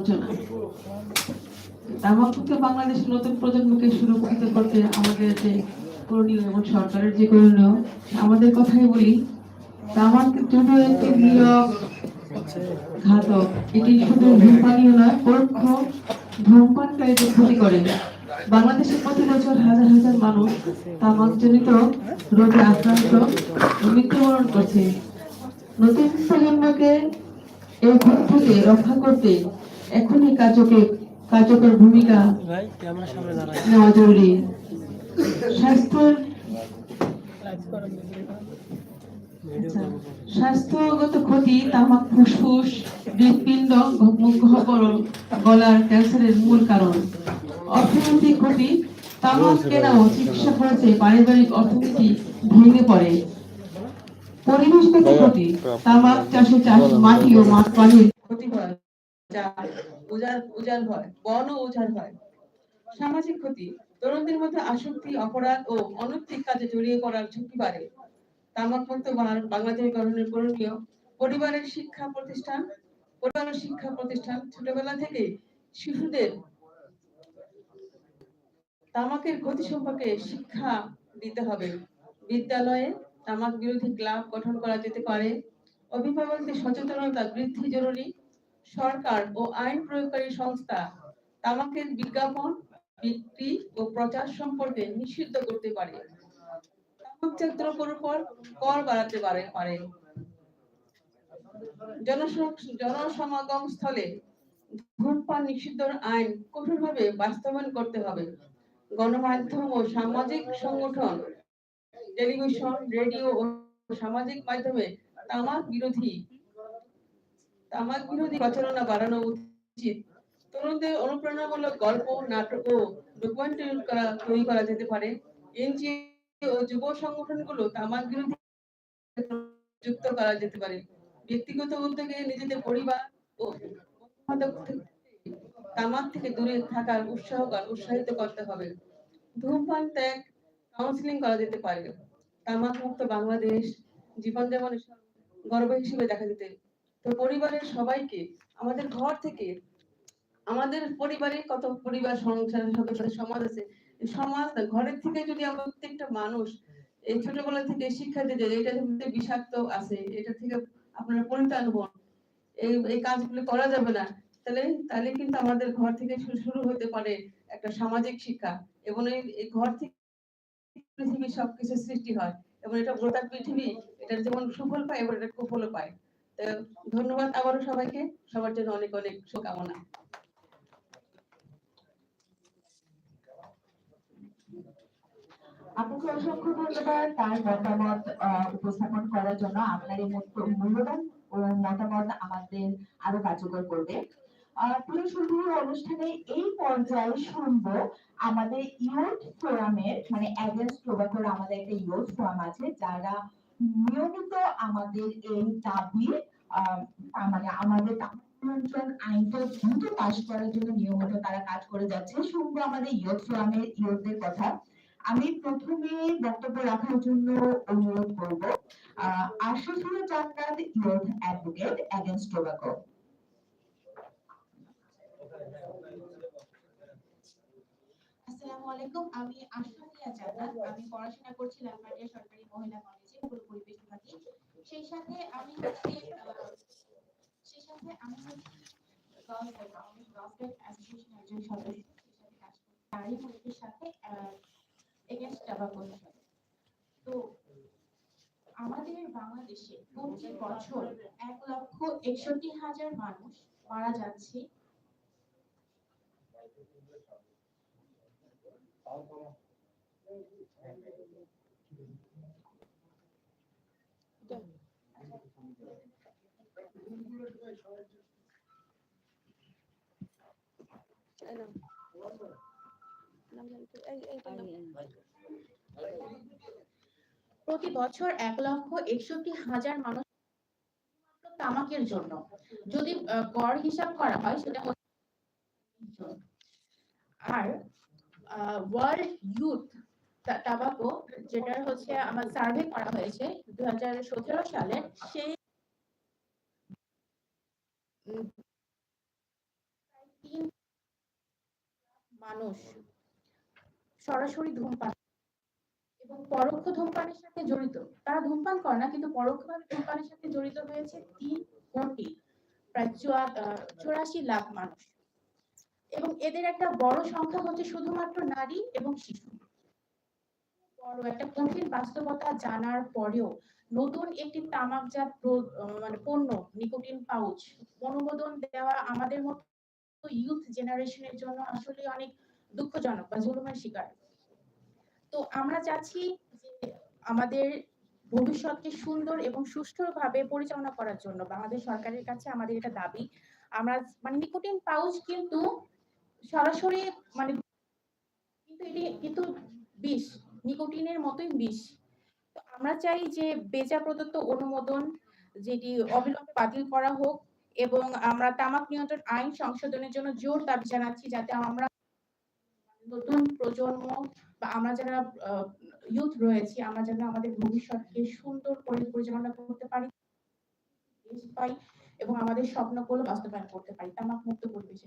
জন্য নতুন প্রজন্মকে সুরক্ষিত করতে আমাদের করণীয় এবং সরকারের যে আমাদের কথাই বলি তামাক শুধু একটি নীরব ঘাতক এটি শুধু ধূমপানীয় নয় পরোক্ষ ধূমপানকারীদের ক্ষতি করে বাংলাদেশে প্রতি বছর হাজার হাজার মানুষ তামাকজনিত রোগে আক্রান্ত মৃত্যুবরণ করছে। নতুন প্রজন্মকে এই ভোগ থেকে রক্ষা করতে এখনই কার্যকে কার্যকর ভূমিকা নেওয়া জরুরি। স্বাস্থ্য আচ্ছা, স্বাস্থ্যগত ক্ষতি তামাক ফুসফুস মুখগহ্বর গলার ক্যান্সারের মূল কারণ। অর্থনৈতিক ক্ষতি তামাক কেনা ও চিকিৎসা খরচে পারিবারিক অর্থনীতি ভেঙে পড়ে। পরিবেশগত ক্ষতি তামাক চাষে চাষ মাটি ও মাঠ পানির ক্ষতি হয় যা হয় বন ও হয়। সামাজিক ক্ষতি তরুণদের মধ্যে আসক্তি অপরাধ ও অনৈতিক কাজে জড়িয়ে পড়ার ঝুঁকি বাড়ে। তামাকমুক্ত বাংলাদেশ গঠনের করণীয়। পরিবারের শিক্ষা প্রতিষ্ঠান পরিবারের শিক্ষা প্রতিষ্ঠান ছোটবেলা থেকে শিশুদের তামাকের ক্ষতি সম্পর্কে শিক্ষা দিতে হবে। বিদ্যালয়ে তামাক বিরোধী ক্লাব গঠন করা যেতে পারে। অভিভাবকদের সচেতনতা বৃদ্ধি জরুরি। সরকার ও আইন প্রয়োগকারী সংস্থা তামাকের বিজ্ঞাপন, বিক্রি ও প্রচার সম্পর্কে নিষিদ্ধ করতে পারে। তামাকজাত দ্রব্যের উপর কর বাড়াতে পারে পারে। জনসমাগম স্থলে ধূমপান নিষিদ্ধ আইন কঠোরভাবে বাস্তবায়ন করতে হবে। গণমাধ্যম ও সামাজিক সংগঠন, টেলিভিশন, রেডিও ও সামাজিক মাধ্যমে তামাক বিরোধী তামাক বিরোধী প্রচারণা বাড়ানো উচিত। তরুণদের অনুপ্রেরণামূলক গল্প, নাটক ও ডকুমেন্টারি করা, তৈরি করা যেতে পারে। এনজিও ও যুব সংগঠনগুলো তামাক বিরোধী যুক্ত করা যেতে পারে। ব্যক্তিগত উদ্যোগে নিজেদের পরিবার ও তামাক থেকে দূরে থাকার উৎসাহ উৎসাহিত করতে হবে। ধূমপান, ত্যাগ কাউন্সিলিং করা যেতে পারে। তামাক মুক্ত বাংলাদেশ, জীবনযাপনের গর্ব হিসেবে দেখা যেতে তো পরিবারের সবাইকে, আমাদের ঘর থেকে, আমাদের পরিবারে কত পরিবার, সংসার, সদস্য, সমাজ আছে সমাজ ঘরের থেকে যদি আমরা প্রত্যেকটা মানুষ এই ছোটবেলা থেকে শিক্ষা দিতে এটা মধ্যে বিষাক্ত আছে, এটা থেকে আপনারা পরিত্রাণ হন এই এই কাজগুলো করা যাবে না। তাহলে তাহলে কিন্তু আমাদের ঘর থেকে শুরু হতে পারে একটা সামাজিক শিক্ষা। এবং এই ঘর থেকে পৃথিবীর সবকিছু সৃষ্টি হয় এবং এটা গোটা পৃথিবী এটার যেমন সুফল পায় এবং এটা কুফলও পায়। তো ধন্যবাদ আবারও সবাইকে। সবার জন্য অনেক অনেক শুভকামনা। আপনাকে অসংখ্য ধন্যবাদ তার মতামত উপস্থাপন করার জন্য। আপনার এই মূল্যবান ও মতামত আমাদের আরও কার্যকর করবে। প্রিয় শুধু অনুষ্ঠানে এই পর্যায়ে শুনব আমাদের ইয়ুথ ফোরামের মানে অ্যাগেন্স্ট টোবাকোর আমাদের একটা ইয়ুথ ফোরাম আছে যারা নিয়মিত আমাদের এই দাবি মানে আমাদের নিয়ন্ত্রণ আইনটা দ্রুত পাশ করার জন্য নিয়মিত তারা কাজ করে যাচ্ছে। শুনব আমাদের ইয়ুথ ফোরামের ইয়ুথদের কথা। আমি প্রথমে বক্তব্য রাখার জন্য অনুরোধ করব আহ, আশরাফুল জান্নাত ইয়ুথ অ্যাডভোকেট এগেইনস্ট টোবাকো আলাইকুম। আমি আশফাকিয়া জান্নাত। আমি পড়াশোনা করছি লালমাটিয়া সরকারি মহিলা কলেজে পুরো পরিবেশ বিভাগে। সেই সাথে আমি হচ্ছে সেই সাথে আমি তো আমাদের বাংলাদেশে প্রতি বছর এক লক্ষ একষট্টি হাজার মানুষ মারা যাচ্ছে প্রতি বছর এক লক্ষ একষট্টি হাজার মানুষ তামাকের জন্য। যদি গড় হিসাব করা হয়, সেটা আর ওয়ার্ল্ড ইউথ তাবাকো যেটা হচ্ছে আমার সার্ভে করা হয়েছে দু সালে। সেই মানুষ সরাসরি ধূমপান এবং পরোক্ষ ধূমপানের সাথে জড়িত। তারা ধূমপান করে না, কিন্তু পরোক্ষভাবে ধূমপানের সাথে জড়িত হয়েছে তিন কোটি, প্রায় চুয়া- চুরাশি লাখ মানুষ। এবং এদের একটা বড় সংখ্যা হচ্ছে শুধুমাত্র নারী এবং শিশু। বড় একটা কঠিন বাস্তবতা জানার পরেও নতুন একটি তামাকজাত মানে পণ্য, নিকোটিন পাউচ অনুমোদন দেওয়া আমাদের মতো ইউথ জেনারেশনের জন্য আসলে অনেক দুঃখজনক বা জুলুমের শিকার। তো আমরা চাচ্ছি যে আমাদের ভবিষ্যৎকে সুন্দর এবং সুষ্ঠুভাবে পরিচালনা করার জন্য বাংলাদেশ সরকারের কাছে আমাদের এটা দাবি। আমরা মানে নিকোটিন পাউচ কিন্তু সরাসরি মানে কিন্তু এটি কিন্তু বিষ, নিকোটিনের মতোই বিষ। আমরা চাই যে বেজা প্রদত্ত অনুমোদন যেটি অবিলম্বে বাতিল করা হোক এবং আমরা তামাক নিয়ন্ত্রণ আইন সংশোধনের জন্য জোর দাবি জানাচ্ছি যাতে আমরা নতুন প্রজন্ম বা আমরা যারা ইউথ রয়েছি, আমরা যেন আমাদের ভবিষ্যৎকে সুন্দর করে পরিচালনা করতে পারি পাই এবং আমাদের স্বপ্নগুলো বাস্তবায়ন করতে পারি তামাক মুক্ত পরিবেশে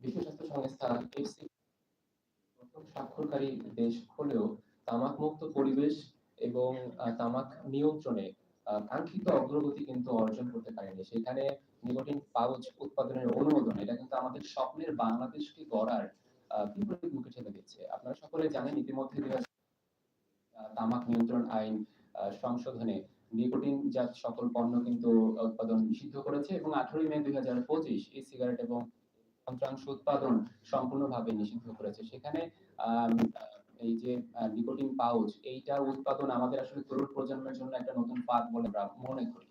বিশ্ব স্বাস্থ্য সংস্থা এফসি প্রথম স্বাক্ষরকারী দেশ হলেও তামাক মুক্ত পরিবেশ এবং তামাক নিয়ন্ত্রণে কাঙ্ক্ষিত অগ্রগতি কিন্তু অর্জন করতে পারেনি। সেখানে নিকোটিন পাউচ উৎপাদনের অনুমোদন, এটা কিন্তু আমাদের স্বপ্নের বাংলাদেশকে গড়ার বিপরীত মুখে ঠেলে দিচ্ছে। আপনারা সকলে জানেন ইতিমধ্যে তামাক নিয়ন্ত্রণ আইন সংশোধনে নিকোটিন জাত সকল পণ্য কিন্তু উৎপাদন নিষিদ্ধ করেছে এবং আঠারোই মে দুই হাজার পঁচিশ এই সিগারেট এবং যন্ত্রাংশ উৎপাদন সম্পূর্ণভাবে নিষিদ্ধ করেছে। সেখানে এই যে নিকোটিন পাউচ, এইটা উৎপাদন আমাদের আসলে তরুণ প্রজন্মের জন্য একটা নতুন পাঠ বলে আমরা মনে করি।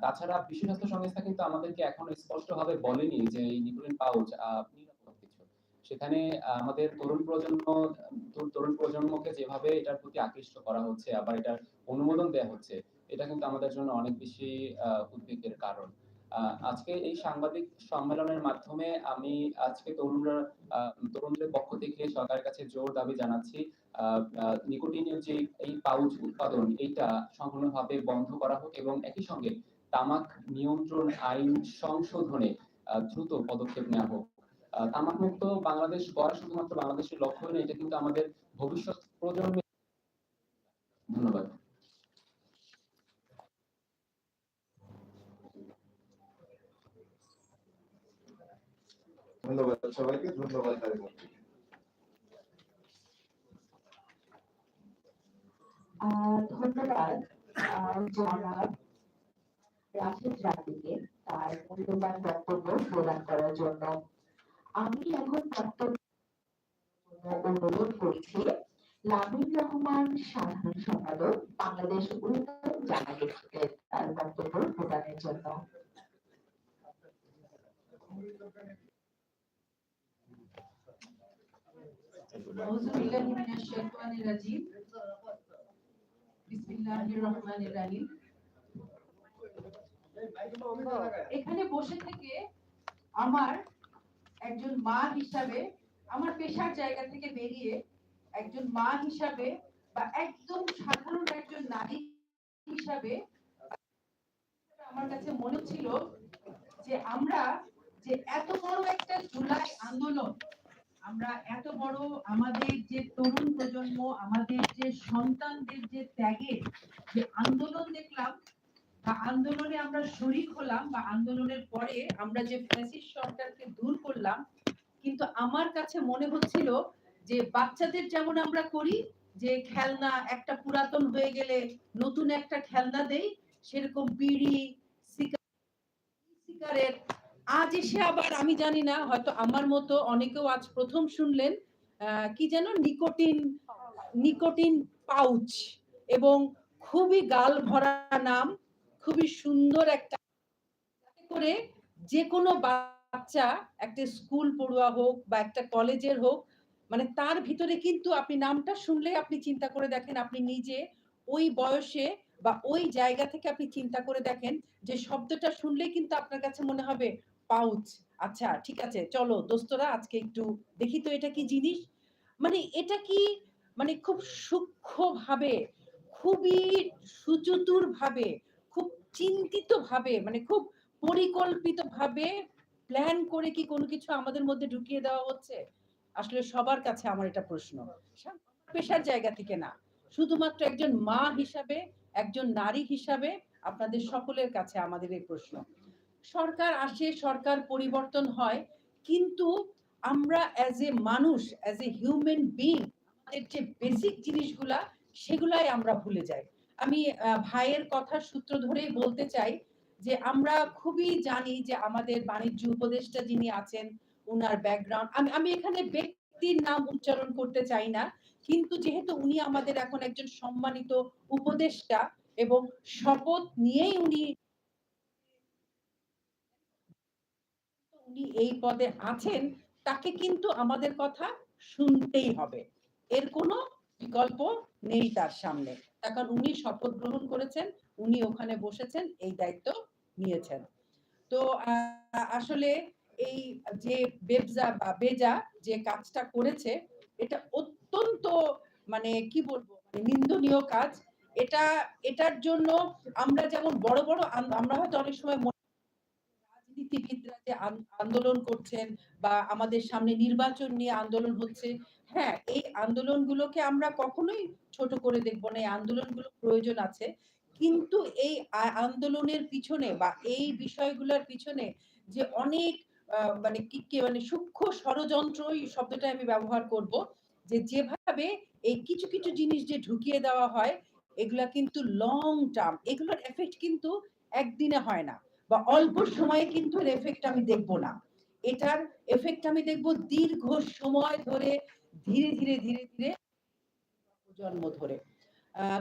তাছাড়া বিশ্ব স্বাস্থ্য সংস্থা কিন্তু আমাদেরকে এখনও স্পষ্টভাবে বলেনি যে এই নিকোটিন পাউচ নিরাপদ কিছু। সেখানে আমাদের তরুণ প্রজন্ম তরুণ- প্রজন্মকে যেভাবে এটার প্রতি আকৃষ্ট করা হচ্ছে, আবার এটার অনুমোদন দেওয়া হচ্ছে, এটা কিন্তু আমাদের জন্য অনেক বেশি উদ্বেগের কারণ। আজকে এই সাংবাদিক সম্মেলনের মাধ্যমে আমি আজকে তরুণরা তরুণদের পক্ষ থেকে সরকারের কাছে জোর দাবি জানাচ্ছি নিকোটিনের যে এই পাউচ উৎপাদন, এইটা সম্পূর্ণভাবে বন্ধ করা হোক এবং একই সঙ্গে তামাক নিয়ন্ত্রণ আইন সংশোধনে দ্রুত পদক্ষেপ নেওয়া হোক। তামাক মুক্ত বাংলাদেশ গড়া শুধুমাত্র বাংলাদেশের লক্ষ্য নয়, এটা কিন্তু আমাদের ভবিষ্যৎ প্রজন্মের ধন্যবাদ। ধন্যবাদ সবাইকে, ধন্যবাদ ধন্যবাদ জনাব রাশেদ রাফিকে তার মূল্যবান বক্তব্য প্রদান করার জন্য। আমি এখন বক্তব্য অনুরোধ করছি লামির রহমান সাধারণ সম্পাদক, বাংলাদেশ উন্নয়ন জানাগিরকে তার বক্তব্য প্রদানের জন্য। أعوذ بالله من الشيطان الرجيم بسم الله الرحمن الرحيم এখানে বসে থেকে আমার একজন মা হিসাবে আমার পেশার জায়গা থেকে বেরিয়ে একজন মা হিসাবে বা একদম সাধারণ একজন নারী হিসাবে আমার কাছে মনে ছিল যে আমরা যে এত বড় একটা জুলাই আন্দোলন আমরা এত বড় আমাদের যে তরুণ প্রজন্ম, আমাদের যে সন্তানদের যে ত্যাগের যে আন্দোলন দেখলাম, বা আন্দোলনে আমরা শরিক হলাম, বা আন্দোলনের পরে আমরা যে ফ্যাসিস্ট সরকারকে দূর করলাম, কিন্তু আমার কাছে মনে হচ্ছিল যে বাচ্চাদের যেমন আমরা করি, যে খেলনা একটা পুরাতন হয়ে গেলে নতুন একটা খেলনা দেই, সেরকম বিড়ি, সিগারেট আজ এসে আবার আমি জানি না, হয়তো আমার মতো অনেকেও আজ প্রথম শুনলেন কি যেন নিকোটিন নিকোটিন পাউচ এবং খুবই গাল ভরা নাম, খুবই সুন্দর একটা করে যে কোনো বাচ্চা একটা স্কুল পড়ুয়া হোক বা একটা কলেজের হোক মানে তার ভিতরে কিন্তু আপনি নামটা শুনলে আপনি চিন্তা করে দেখেন, আপনি নিজে ওই বয়সে বা ওই জায়গা থেকে আপনি চিন্তা করে দেখেন যে শব্দটা শুনলেই কিন্তু আপনার কাছে মনে হবে পাউচ। আচ্ছা ঠিক আছে, চলো দোস্তরা, আজকে একটু দেখি তো এটা কি জিনিস? মানে এটা কি মানে খুব সূক্ষ্ম ভাবে খুবই সুচতুর ভাবে খুব চিন্তিত ভাবে মানে খুব পরিকল্পিত ভাবে প্ল্যান করে কি কোনো কিছু আমাদের মধ্যে ঢুকিয়ে দেওয়া হচ্ছে? আসলে সবার কাছে আমার এটা প্রশ্ন। পেশার জায়গা থেকে না। শুধুমাত্র একজন মা হিসাবে, একজন নারী হিসাবে আপনাদের সকলের কাছে আমাদের এই প্রশ্ন। সরকার আসে, সরকার পরিবর্তন হয়, কিন্তু আমরা অ্যাজ এ মানুষ অ্যাজ এ হিউম্যান বিং আমাদের যে বেসিক জিনিসগুলা, সেগুলাই আমরা ভুলে যাই। আমি ভাইয়ের কথার সূত্র ধরেই বলতে চাই যে আমরা খুবই জানি যে আমাদের বাণিজ্য উপদেষ্টা যিনি আছেন, উনার ব্যাকগ্রাউন্ড আমি আমি এখানে ব্যক্তির নাম উচ্চারণ করতে চাই না, কিন্তু যেহেতু উনি আমাদের এখন একজন সম্মানিত উপদেষ্টা এবং শপথ নিয়েই উনি উনি এই পদে আছেন, তাকে কিন্তু আমাদের কথা শুনতেই হবে। এর কোনো বিকল্প নেই তার সামনে। এখন উনি শপথ গ্রহণ করেছেন, উনি ওখানে বসেছেন, এই দায়িত্ব নিয়েছেন। তো আসলে এই যে বেবজা বা বেজা যে কাজটা করেছে, এটা অত্যন্ত মানে কি বলব মানে নিন্দনীয় কাজ। এটা, এটার জন্য আমরা যেমন বড় বড় আমরা হয়তো অনেক সময় রাজনীতিবিদরা যে আন্দোলন করছেন বা আমাদের সামনে নির্বাচন নিয়ে আন্দোলন হচ্ছে হ্যাঁ এই আন্দোলনগুলোকে আমরা কখনোই ছোট করে দেখব না, এই আন্দোলনগুলো প্রয়োজন আছে। কিন্তু এই আন্দোলনের পিছনে বা এই বিষয়গুলোর পিছনে যে অনেক মানে কি কি মানে সূক্ষ্ম ষড়যন্ত্র এই শব্দটা আমি ব্যবহার করব, যে যেভাবে এই কিছু কিছু জিনিস যে ঢুকিয়ে দেওয়া হয়, এগুলা কিন্তু লং টার্ম এগুলোর এফেক্ট কিন্তু একদিনে হয় না। বা অল্প সময়ে কিন্তু এর এফেক্ট আমি দেখব না। এটার এফেক্ট আমি দেখব দীর্ঘ সময় ধরে, ধীরে ধীরে ধীরে ধীরে জন্ম ধরে।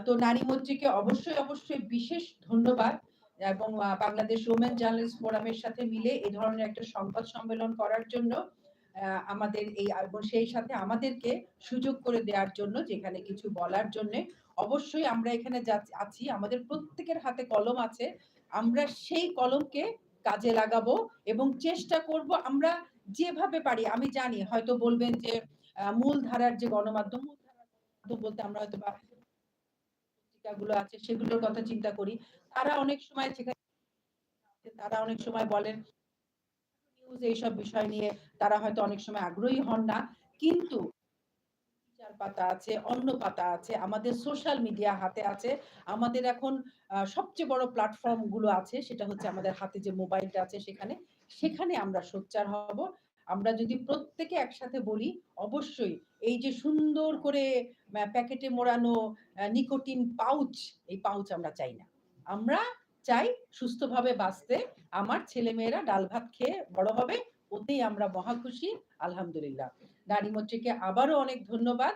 তো নারী মন্ত্রীকে অবশ্যই অবশ্যই বিশেষ ধন্যবাদ এবং বাংলাদেশ ওমেন জার্নালিস্ট ফোরামের সাথে মিলে এই ধরনের একটা সংবাদ সম্মেলন করার জন্য আমাদের এই সেই সাথে আমাদেরকে সুযোগ করে দেওয়ার জন্য, যেখানে কিছু বলার জন্য। অবশ্যই আমরা এখানে আছি, আমাদের প্রত্যেকের হাতে কলম আছে। আমরা সেই কলমকে কাজে লাগাবো এবং চেষ্টা করব আমরা যেভাবে পারি আমি জানি হয়তো বলবেন যে আহ, মূল ধারার যে গণমাধ্যম মূলধারার বলতে আমরা হয়তো বা পত্রিকাগুলো আছে সেগুলোর কথা চিন্তা করি। তারা অনেক সময় সেখানে তারা অনেক সময় বলেন নিউজ এইসব বিষয় নিয়ে তারা হয়তো অনেক সময় আগ্রহী হন না। কিন্তু পাতা আছে, অন্য পাতা আছে, আমাদের সোশ্যাল মিডিয়া হাতে আছে, আমাদের এখন সবচেয়ে বড় প্ল্যাটফর্মগুলো আছে, সেটা হচ্ছে আমাদের হাতে যে মোবাইলটা আছে সেখানে সেখানে আমরা সোচ্চার হব। আমরা যদি প্রত্যেকে একসাথে বলি, অবশ্যই এই যে সুন্দর করে প্যাকেটে মোড়ানো নিকোটিন পাউচ এই পাউচ আমরা চাই না। আমরা চাই সুস্থভাবে বাঁচতে, আমার ছেলে মেয়েরা ডাল ভাত খেয়ে বড় হবে, ওতেই আমরা মহা খুশি, আলহামদুলিল্লাহ। নারী মন্ত্রীকে আবারও অনেক ধন্যবাদ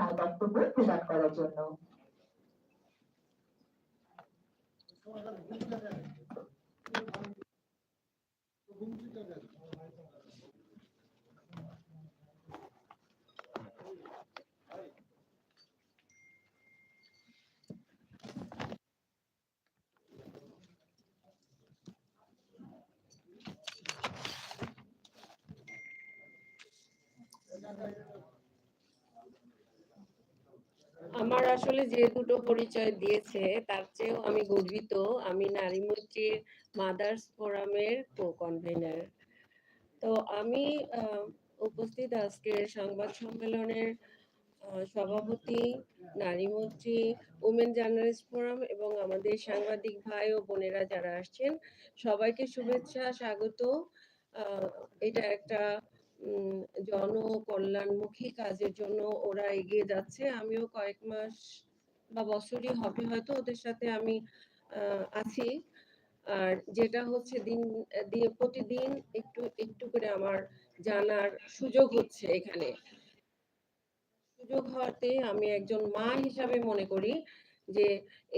তার বক্তব্য প্রদান করার জন্য আমার আসলে যে দুটো পরিচয় দিয়েছে, তার চেয়েও আমি গর্বিত। আমি নারী মৈত্রীর মাদার্স ফোরামের কো কনভেনার তো আমি উপস্থিত আজকের সংবাদ সম্মেলনের সভাপতি নারী মন্ত্রী উমেন জার্নালিস্ট ফোরাম এবং আমাদের সাংবাদিক ভাই ও বোনেরা যারা আসছেন, সবাইকে শুভেচ্ছা, স্বাগত। এটা একটা জনকল্যাণমুখী কাজের জন্য ওরা এগিয়ে যাচ্ছে। আমিও কয়েক মাস বা বছরই হবে হয়তো ওদের সাথে আমি আছি। আর যেটা হচ্ছে দিন, দিয়ে প্রতিদিন একটু একটু করে আমার জানার সুযোগ হচ্ছে এখানে। সুযোগ হওয়াতে আমি একজন মা হিসাবে মনে করি যে,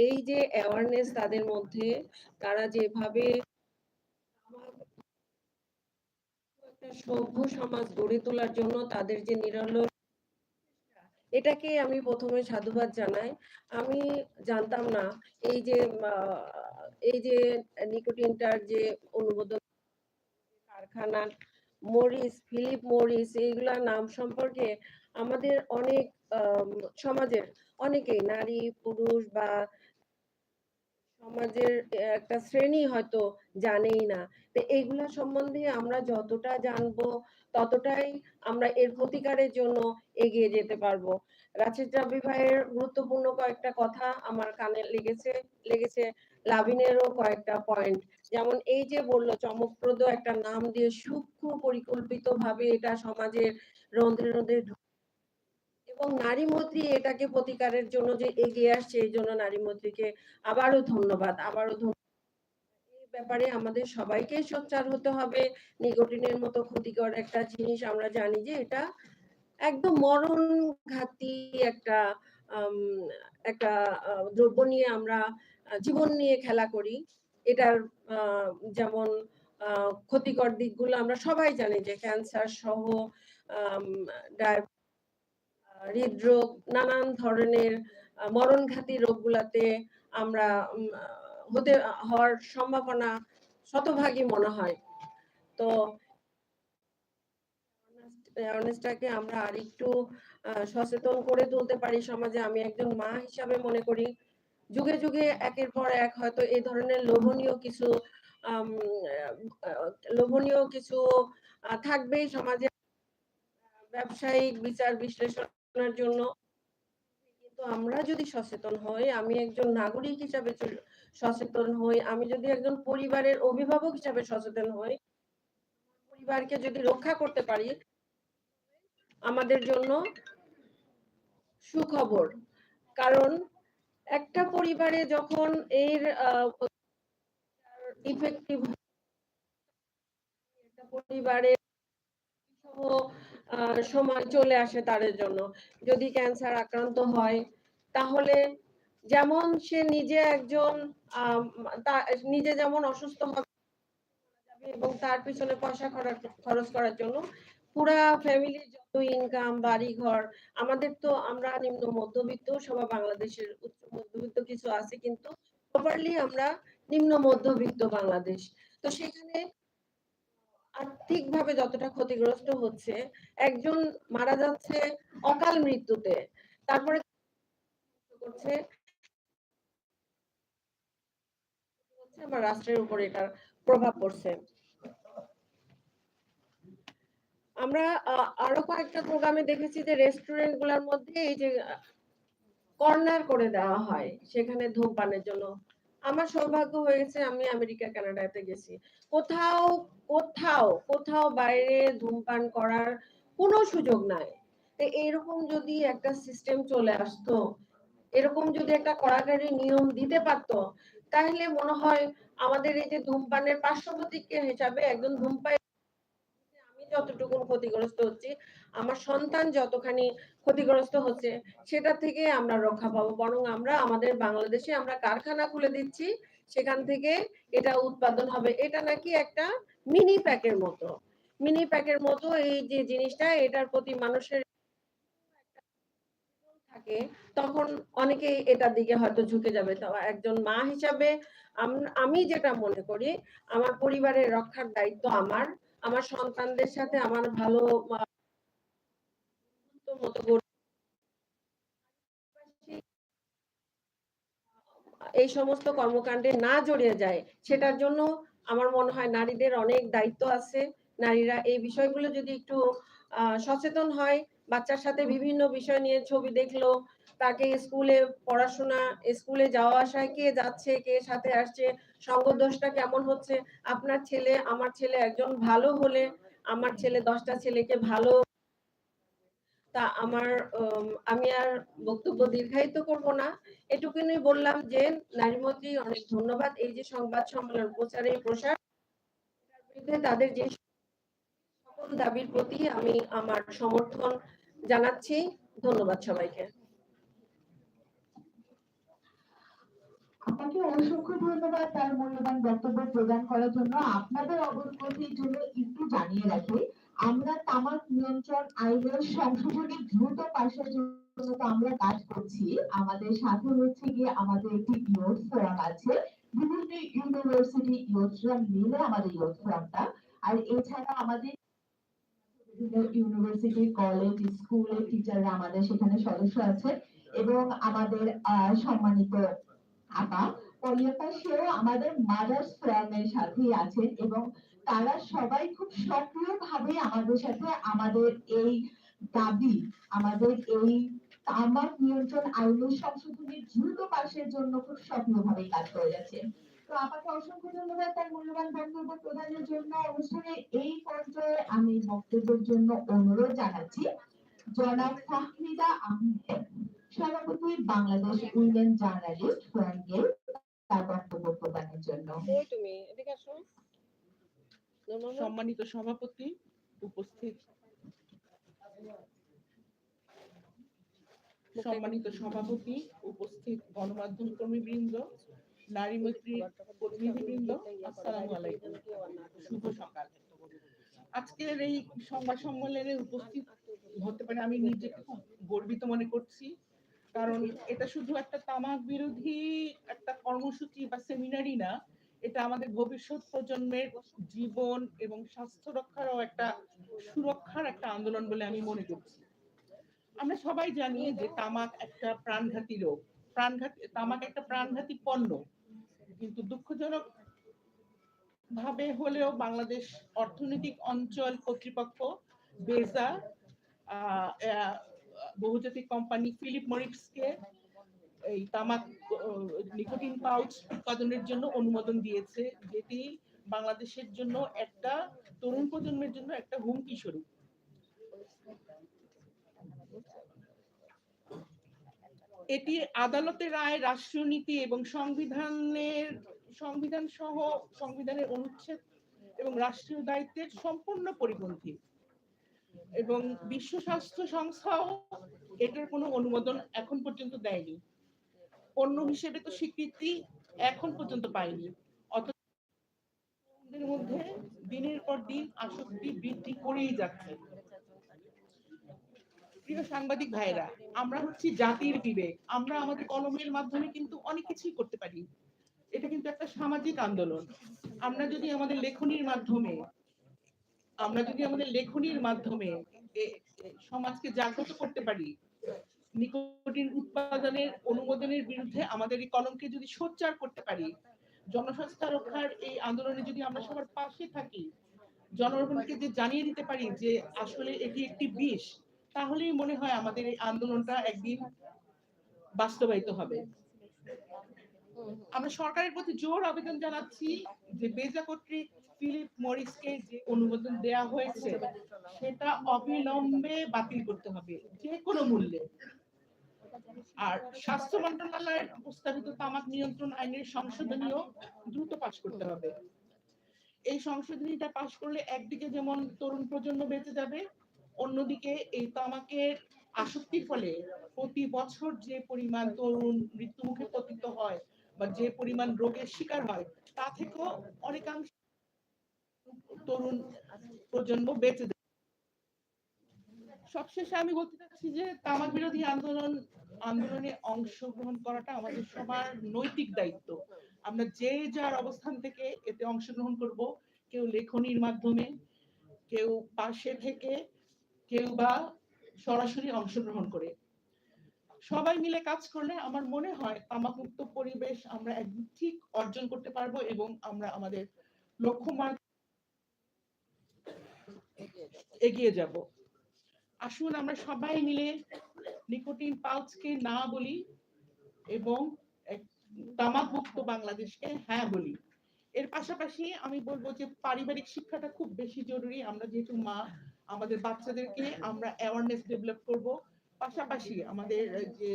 এই যে অ্যাওয়ারনেস তাদের মধ্যে, তারা যেভাবে একটা সভ্য সমাজ গড়ে তোলার জন্য তাদের যে নিরলস এটাকে আমি প্রথমে সাধুবাদ জানাই। আমি জানতাম না এই যে এই যে নিকোটিনটার যে অনুমোদন কারখানা, মরিস, ফিলিপ মরিস, এইগুলা নাম সম্পর্কে আমাদের অনেক সমাজের অনেকেই নারী, পুরুষ বা সমাজের একটা শ্রেণি হয়তো জানেই না। তো এইগুলা সম্বন্ধে আমরা যতটা জানব, ততটাই আমরা এর প্রতিকারের জন্য এগিয়ে যেতে পারব। রাশেদ ভাইয়ের গুরুত্বপূর্ণ কয়েকটা কথা আমার কানে লেগেছে লেগেছে। লাভিনেরও কয়েকটা পয়েন্ট যেমন এই যে বলল, চমকপ্রদ একটা নাম দিয়ে সূক্ষ্ম পরিকল্পিত ভাবে এটা সমাজের রন্ধ্রে রন্ধ্রে এবং নারী মন্ত্রী এটাকে প্রতিকারের জন্য যে এগিয়ে আসছে, এই জন্য নারী মন্ত্রীকে আবারও ধন্যবাদ, আবারও ব্যাপারে আমাদের সবাইকে সোচ্চার হতে হবে। নিকোটিনের মতো ক্ষতিকর একটা জিনিস আমরা জানি যে এটা একদম মরণ ঘাতী একটা একটা দ্রব্য নিয়ে আমরা জীবন নিয়ে খেলা করি। এটার যেমন ক্ষতিকর দিকগুলো আমরা সবাই জানি যে ক্যান্সার সহ হৃদরোগ নানান ধরনের মরণঘাতী রোগগুলাতে আমরা হতে হওয়ার সম্ভাবনা শতভাগই মনে হয়। তো অ্যাওয়ারনেসটাকে আমরা আরেকটু আহ, সচেতন করে তুলতে পারি সমাজে। আমি একজন মা হিসাবে মনে করি যুগে যুগে একের পর এক হয়তো এই ধরনের লোভনীয় কিছু লোভনীয় কিছু থাকবেই সমাজে। ব্যবসায়িক বিচার বিশ্লেষণের জন্য। কিন্তু আমরা যদি সচেতন হই, আমি একজন নাগরিক হিসাবে সচেতন হই, আমি যদি একজন পরিবারের অভিভাবক হিসাবে সচেতন হই, পরিবারকে যদি রক্ষা করতে পারি, আমাদের জন্য সুখবর। কারণ একটা পরিবারে যখন এর ইফেক্টিভ একটা পরিবারে সময় চলে আসে তাদের জন্য। যদি ক্যান্সার আক্রান্ত হয়, তাহলে যেমন সে নিজে একজন নিজে যেমন অসুস্থ হবে এবং তার পিছনে পয়সা খরচ- করার জন্য পুরা ফ্যামিলির যত ইনকাম বাড়ি ঘর আমাদের তো আমরা নিম্ন মধ্যবিত্ত সবাই বাংলাদেশের উচ্চ মধ্যবিত্ত কিছু আছে, কিন্তু প্রপারলি আমরা নিম্ন মধ্যবিত্ত বাংলাদেশ। তো সেখানে আর্থিকভাবে যতটা ক্ষতিগ্রস্ত হচ্ছে, একজন মারা যাচ্ছে অকাল মৃত্যুতে, তারপরে করছে রাষ্ট্রের উপর এটার প্রভাব পড়ছে। আমরা আরও কয়েকটা প্রোগ্রামে দেখেছি যে রেস্টুরেন্টগুলার মধ্যে এই যে কর্নার করে দেওয়া হয়, সেখানে ধূমপানের জন্য। আমার সৌভাগ্য হয়েছে আমি আমেরিকা, কানাডাতে গেছি। কোথাও কোথাও কোথাও বাইরে ধূমপান করার কোনো সুযোগ নাই। তো এরকম যদি একটা সিস্টেম চলে আসতো, এরকম যদি একটা কড়াকড়ি নিয়ম দিতে পারতো, তাহলে মনে হয় আমাদের এই যে ধূমপানের পার্শ্ব প্রতিক্রিয়া হিসাবে একজন ধূমপাই আমি যতটুকু ক্ষতিগ্রস্ত হচ্ছি। আমার সন্তান যতখানি ক্ষতিগ্রস্ত হচ্ছে, সেটা থেকে আমরা রক্ষা পাবো। বরং আমরা আমাদের বাংলাদেশে আমরা কারখানা খুলে দিচ্ছি, সেখান থেকে এটা উৎপাদন হবে। এটা নাকি একটা মিনি প্যাকের মতো। মিনি প্যাকের মতো এই যে জিনিসটা, এটার প্রতি মানুষের থাকে, তখন অনেকেই এটার দিকে হয়তো ঝুঁকে যাবে। তো একজন মা হিসাবে আমি যেটা মনে করি, আমার পরিবারের রক্ষার দায়িত্ব আমার। আমার সন্তানদের সাথে আমার ভালো মতো এই সমস্ত কর্মকাণ্ডে না জড়িয়ে যায়, সেটার জন্য আমার মনে হয় নারীদের অনেক দায়িত্ব আছে। নারীরা এই বিষয়গুলো যদি একটু সচেতন হয়, বাচ্চার সাথে বিভিন্ন বিষয় নিয়ে ছবি দেখল তাকে স্কুলে পড়াশোনা, স্কুলে যাওয়া আসায় কে যাচ্ছে, কে সাথে আসছে, সঙ্গদোষটা কেমন হচ্ছে? আপনার ছেলে, আমার ছেলে একজন ভালো হলে আমার ছেলে, দশটা ছেলেকে ভালো তা আমার আমি আর বক্তব্য দীর্ঘায়িত করব না। এটুকুনি বললাম যে নারীমন্ত্রী অনেক ধন্যবাদ। এই যে সংবাদ সম্মেলন, প্রচারে প্রসার তাদের যে সকল দাবির প্রতি আমি আমার সমর্থন জানাচ্ছি। ধন্যবাদ সবাইকে। আপনাকে অসংখ্য ধন্যবাদ তার মূল্যবান বক্তব্য প্রদান করার জন্য। আপনাদের অবগতির জন্য একটু জানিয়ে রাখি, আমরা তামাক নিয়ন্ত্রণ আইনের সংশোধনী দ্রুত পাশের জন্য আমরা কাজ করছি। আমাদের সাথে হচ্ছে গিয়ে আমাদের একটি ইয়ুথ ফোরাম আছে, বিভিন্ন ইউনিভার্সিটি মিলে আমাদের ফোরামটা। আর এছাড়া আমাদের ইউনিভার্সিটি, কলেজ, স্কুলের টিচাররা আমাদের সেখানে সদস্য আছে এবং আমাদের সম্মানিত আপা পরিয়াপা সেও আমাদের মাদার্স ফোরামের সাথেই আছেন এবং তারা সবাই খুব সক্রিয় ভাবে আমাদের সাথে আমাদের এই দাবি, আমাদের এই তামাক নিয়ন্ত্রণ আইনের সংশোধনী দ্রুত পাশের জন্য খুব সক্রিয় ভাবে কাজ করে যাচ্ছে। তো আপনাকে অসংখ্য ধন্যবাদ তার মূল্যবান বক্তব্য প্রদানের জন্য। অনুষ্ঠানের এই পর্যায়ে আমি বক্তব্যের জন্য অনুরোধ জানাচ্ছি। জনাব ফাহমিদা আহমেদ। সভাপতি বাংলাদেশ উইমেন জার্নালিস্ট ফোরামকে তার বক্তব্য প্রদানের জন্য। সম্মানিত সভাপতি উপস্থিত। সম্মানিত সভাপতি উপস্থিত গণমাধ্যম কর্মীবৃন্দ নারী মৈত্রীর প্রতিনিধিবৃন্দ আসসালামু আলাইকুম। শুভ সকাল। আজকের এই সংবাদ সম্মেলনে উপস্থিত হতে পারে আমি নিজেকে খুব গর্বিত মনে করছি। কারণ এটা শুধু একটা তামাক বিরোধী একটা কর্মসূচি বা সেমিনারই না, এটা আমাদের ভবিষ্যৎ প্রজন্মের জীবন এবং স্বাস্থ্য রক্ষারও একটা সুরক্ষার একটা আন্দোলন বলে আমি মনে করছি। আমরা সবাই জানি যে তামাক একটা প্রাণঘাতী রোগ। প্রাণঘাতী, তামাক একটা প্রাণঘাতী পণ্য। কিন্তু দুঃখজনক ভাবে হলেও বাংলাদেশ অর্থনৈতিক অঞ্চল কর্তৃপক্ষ, বেজা বহুজাতিক কোম্পানি ফিলিপ মরিক্সকে এই তামাক নিকোটিন পাউচ উৎপাদনের জন্য অনুমোদন দিয়েছে যেটি বাংলাদেশের জন্য একটা, তরুণ প্রজন্মের জন্য একটা হুমকি স্বরূপ। এটি আদালতের রায় রাষ্ট্রীয় নীতি এবং সংবিধানের সংবিধান সহ সংবিধানের অনুচ্ছেদ এবং রাষ্ট্রীয় দায়িত্বের সম্পূর্ণ পরিপন্থী। এবং বিশ্ব স্বাস্থ্য সংস্থাও এটার কোনো অনুমোদন এখন পর্যন্ত দেয়নি। পণ্য হিসেবে তো স্বীকৃতি এখন পর্যন্ত পায়নি। এর মধ্যে দিনের পর দিন আসক্তি বৃদ্ধি করেই যাচ্ছে। প্রিয় সাংবাদিক ভাইরা আমরা হচ্ছি জাতির বিবেক। আমরা আমাদের কলমের মাধ্যমে কিন্তু অনেক কিছুই করতে পারি। এটা কিন্তু একটা সামাজিক আন্দোলন। আমরা যদি আমাদের লেখনির মাধ্যমে আমরা যদি আমাদের লেখনির মাধ্যমে সমাজকে জাগ্রত করতে পারি নিকোটিন উৎপাদনের অনুমোদনের বিরুদ্ধে আমাদের এই কলমকে যদি সোচ্চার করতে পারি জনস্বাস্থ্য রক্ষার এই আন্দোলনে যদি আমরা সবার পাশে থাকি জনগণকে যে জানিয়ে দিতে পারি যে আসলে এটি একটি বিষ তাহলেই মনে হয় আমাদের এই আন্দোলনটা একদিন বাস্তবায়িত হবে। আমরা সরকারের প্রতি জোর আবেদন জানাচ্ছি যে বেজা কর্তৃক ফিলিপ মরিসকে যে অনুমোদন দেয়া হয়েছে, সেটা অবিলম্বে বাতিল করতে হবে, যে কোনো মূল্যে। আর স্বাস্থ্য মন্ত্রণালয়ের প্রস্তাবিত তামাক নিয়ন্ত্রণ আইনের সংশোধনীও দ্রুত পাশ করতে হবে। এই সংশোধনীটা পাশ করলে একদিকে যেমন তরুণ প্রজন্ম বেঁচে যাবে, অন্যদিকে এই তামাকের আসক্তির ফলে প্রতি বছর যে পরিমাণ তরুণ মৃত্যুমুখে পতিত হয় বা যে পরিমাণ রোগের শিকার হয়, তা থেকেও অনেকাংশ তরুণ প্রজন্ম বেঁচে সবশেষে আমি বলতে চাচ্ছি যে তামাক বিরোধী আন্দোলন, আন্দোলনে অংশগ্রহণ করাটা আমাদের সবার নৈতিক দায়িত্ব। আমরা যে যার অবস্থান থেকে এতে অংশগ্রহণ করব, কেউ লেখনির মাধ্যমে, কেউ পাশে থেকে, কেউ বা সরাসরি অংশগ্রহণ করে। সবাই মিলে কাজ করলে আমার মনে হয় তামাকমুক্ত পরিবেশ আমরা ঠিক অর্জন করতে পারব এবং আমরা আমাদের লক্ষ্যমার্গ এগিয়ে যাব। আসুন আমরা সবাই মিলে নিকোটিন পাউচকে না বলি এবং এক তামাক মুক্ত বাংলাদেশকে হ্যাঁ বলি। এর পাশাপাশি আমি বলব যে পারিবারিক শিক্ষাটা খুব বেশি জরুরি। আমরা যেহেতু মা, আমাদের বাচ্চাদেরকে আমরা অ্যাওয়ারনেস ডেভেলপ করব। পাশাপাশি আমাদের যে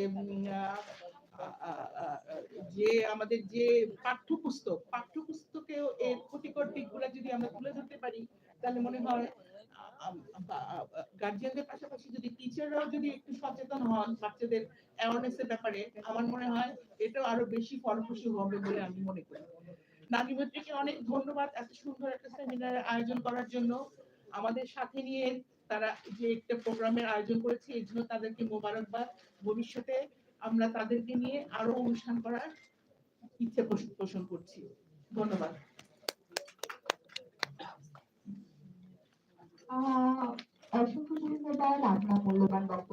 যে, আমাদের যে পাঠ্যপুস্তক, পাঠ্যপুস্তকেও এর ক্ষতিকর দিকগুলো যদি আমরা তুলে ধরতে পারি, তাহলে মনে হয় গার্জিয়ানদের পাশাপাশি যদি টিচাররাও যদি একটু সচেতন হন বাচ্চাদের অ্যাওয়ারনেস এর ব্যাপারে, আমার মনে হয় এটাও আরও বেশি ফলপ্রসূ হবে বলে আমি মনে করি। নারীমৈত্রীকে অনেক ধন্যবাদ এত সুন্দর একটা সেমিনারের আয়োজন করার জন্য। আমাদের সাথে নিয়ে তারা যে একটা প্রোগ্রামের আয়োজন করেছে, এই জন্য তাদেরকে মোবারকবাদ। ভবিষ্যতে আমরা তাদেরকে নিয়ে আরও অনুষ্ঠান করার ইচ্ছে পোষ- পোষণ করছি। ধন্যবাদ। অসংখ্য ধন্যবাদ আপনার মূল্যবান বক্তব্য